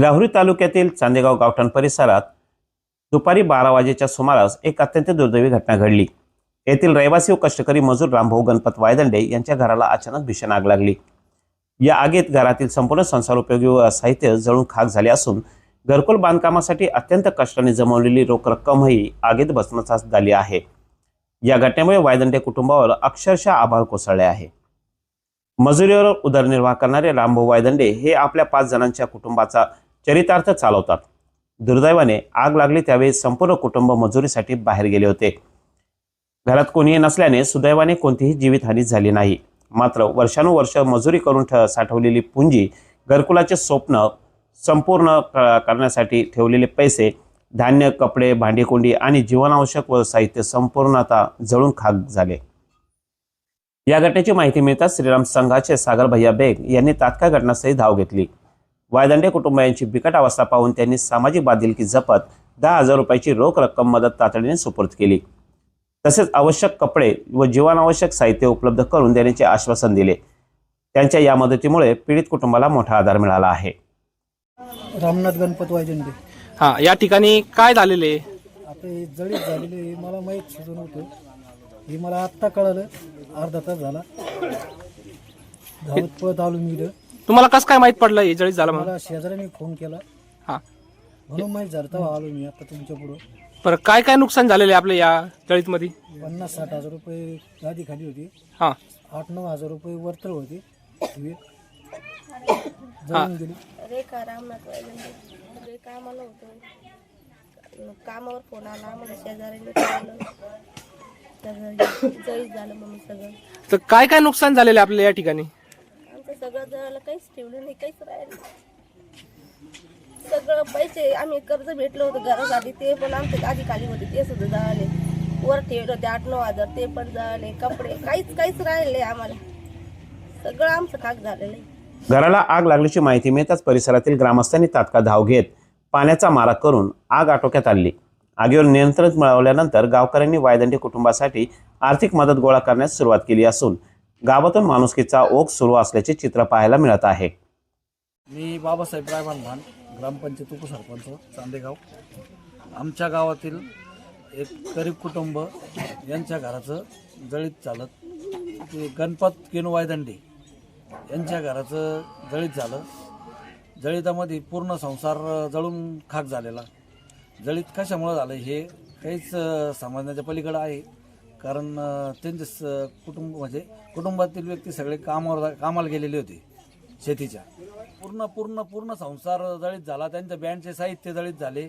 राहुरी तालुक्यातील चांदेगाव गावठाण परिसरात दुपारी बारा वाजेच्या सुमारास एक अत्यंत दुर्दैवी घटना घडली. येथील रहिवासी व कष्टकरी मजूर रामभाऊ गणपत वायदंडे यांच्या घराला अचानक भीषण आग लागली. या आगीत घरातील संपूर्ण संसारोपयोगी व साहित्य जळून खाक झाले असून घरकुल बांधकामासाठी अत्यंत कष्टाने जमवलेली रोख रक्कमही आगीत भस्मसात झाली आहे. या घटनेमुळे वायदंडे कुटुंबावर अक्षरशः आभाळ कोसळले आहे. मजुरीवर उदरनिर्वाह करणारे रामभाऊ वायदंडे हे आपल्या पाच जणांच्या कुटुंबाचा चरितार्थ चालवतात. दुर्दैवाने आग लागली त्यावेळी संपूर्ण कुटुंब मजुरीसाठी बाहेर गेले होते. घरात कोणीही नसल्याने सुदैवाने कोणतीही जीवितहानी झाली नाही. मात्र वर्षानुवर्ष मजुरी करून ठ साठवलेली पुंजी घरकुलाचे स्वप्न संपूर्ण करण्यासाठी ठेवलेले पैसे धान्य कपडे भांडीकुंडी आणि जीवनावश्यक व साहित्य संपूर्णतः जळून खाक झाले. या घटनेची माहिती मिळताच श्रीराम संघाचे सागर भैया बेग यांनी तात्काळ घटनास्थळी धाव घेतली. वायदंडे कुटुंबियांची बिकट अवस्था पाहून त्यांनी सामाजिक बांधिलकी जपत दहा हजार रुपयाची रोख रक्कम मदत तातडीने सुपूर्द केली. तसेच आवश्यक कपडे व जीवनावश्यक साहित्य उपलब्ध करून देण्याचे आश्वासन दिले. त्यांच्या या मदतीमुळे पीडित कुटुंबाला मोठा आधार मिळाला आहे. रामनाथ गणपत वायजंडे हा या ठिकाणी काय झालेले आता हे जळीत झालेले हे मला माहीत सुद्धा नव्हतं. हे मला आत्ता कळालं अर्धा तास झाला. धावत पळत आलो मी इकडं तुम्हाला कसं काय माहीत पडलं? हे जळीत झालं म्हणून. मला शेजाऱ्याने फोन केला. हा. म्हणून माहीत झालं तेव्हा आलो मी आता तुमच्या पुढं. बरं काय काय नुकसान झालेले आपल्या या जळीत मध्ये पन्नास साठ हजार रुपये गादी खाली होती. हा. आठ नऊ हजार रुपये वरतळ होती. ही. जळून गेली. रेखा रामनाथ वायगंडे जे कामाला होतो. कामावर फोन आला. शेजाऱ्याने तर जळीत झालं सगळं. तर काय काय नुकसान झालेले आपल्या या ठिकाणी? सगळं जळालं काहीच ठेवलं नाही काहीच राहिलं सगळं पैसे आम्ही कर्ज भेटलो होतं घरासाठी ते पण आमचे आधी खाली होते ते सुद्धा जळाले. वर ठेवलं होते आठ नऊ हजार ते पण जळाले. कपडे काहीच काहीच राहिले आम्हाला. सगळं आमचं खाक झालेलं आहे. घराला आग लागल्याची माहिती मिळताच परिसरातील ग्रामस्थांनी तात्काळ धाव घेत पाण्याचा मारा करून आग आटोक्यात आणली. आगीवर नियंत्रण मिळवल्यानंतर गावकऱ्यांनी वायदंडी कुटुंबासाठी आर्थिक मदत गोळा करण्यास सुरुवात केली असून गावातून माणुसकीचा ओघ सुरू असल्याचे चित्र पाहायला मिळत आहे. मी बाबासाहेब रायमान भान ग्रामपंचायत उपसरपंच चांदेगाव. आमच्या गावातील एक गरीब कुटुंब यांच्या घराचं जळीत चालत ते गणपत केनू यांच्या घराचं जळीत झालं. जळीतामध्ये पूर्ण संसार जळून खाक झालेला. जळीत कशामुळं झालं हे काहीच समजण्याच्या पलीकडं आहे. कारण त्यांचे स- कुटुंब म्हणजे कुटुंबातील व्यक्ती सगळे कामावर कामाला गेलेले होते शेतीच्या. पूर्ण पूर्ण पूर्ण संसार जळीत झाला त्यांच्या बँडचे साहित्य जळीत झाले.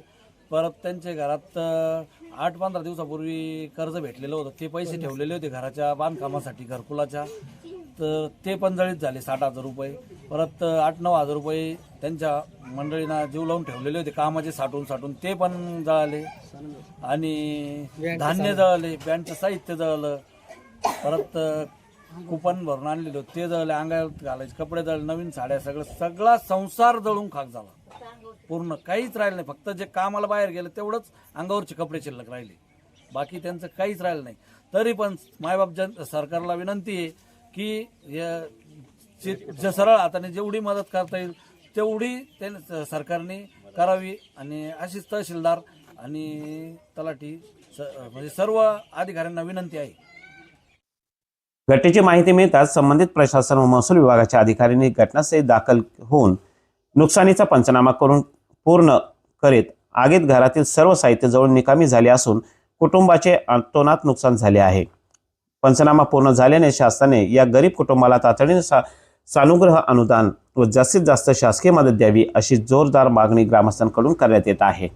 परत त्यांच्या घरात अं, आठ पंधरा दिवसापूर्वी कर्ज भेटलेलं होतं. ते पैसे ठेवलेले होते घराच्या बांधकामासाठी घरकुलाच्या. तर ते पण जळीत झाले साठ हजार रुपये. परत आठ नऊ हजार रुपये त्यांच्या मंडळींना जीव लावून ठेवलेले होते कामाचे साठवून साठवून ते पण जळाले. आणि धान्य जळाले बँडचं साहित्य जळलं. परत कुपन भरून आणलेलं होतं ते जळले अंगावर घालायचे कपडे जळले नवीन साड्या सगळं सगळा संसार जळून खाक झाला. पूर्ण काहीच राहिलं नाही फक्त जे कामाला बाहेर गेलं तेवढंच अंगावरचे कपडे शिल्लक राहिले. बाकी त्यांचं काहीच राहिलं नाही. तरी पण मायबाप जन सरकारला विनंती आहे की सरळ हाताने जेवढी मदत करता येईल तेवढी त्याने सरकारने करावी आणि अशीच तहसीलदार आणि तलाठी स- म्हणजे सर्व अधिकाऱ्यांना विनंती आहे. घटनेची माहिती मिळताच संबंधित प्रशासन व महसूल विभागाच्या अधिकाऱ्यांनी घटनास्थळी दाखल होऊन नुकसानीचा पंचनामा करून पूर्ण करीत आगीत घरातील सर्व साहित्य जवळ निकामी झाले असून कुटुंबाचे अंतोनात नुकसान झाले आहे. पंचनामा पूर्ण झाल्याने शासनाने या गरीब कुटुंबाला तातडीने सा सानुग्रह अनुदान व जास्तीत जास्त शासकीय मदत द्यावी अशी जोरदार मागणी ग्रामस्थांकडून करण्यात येत आहे.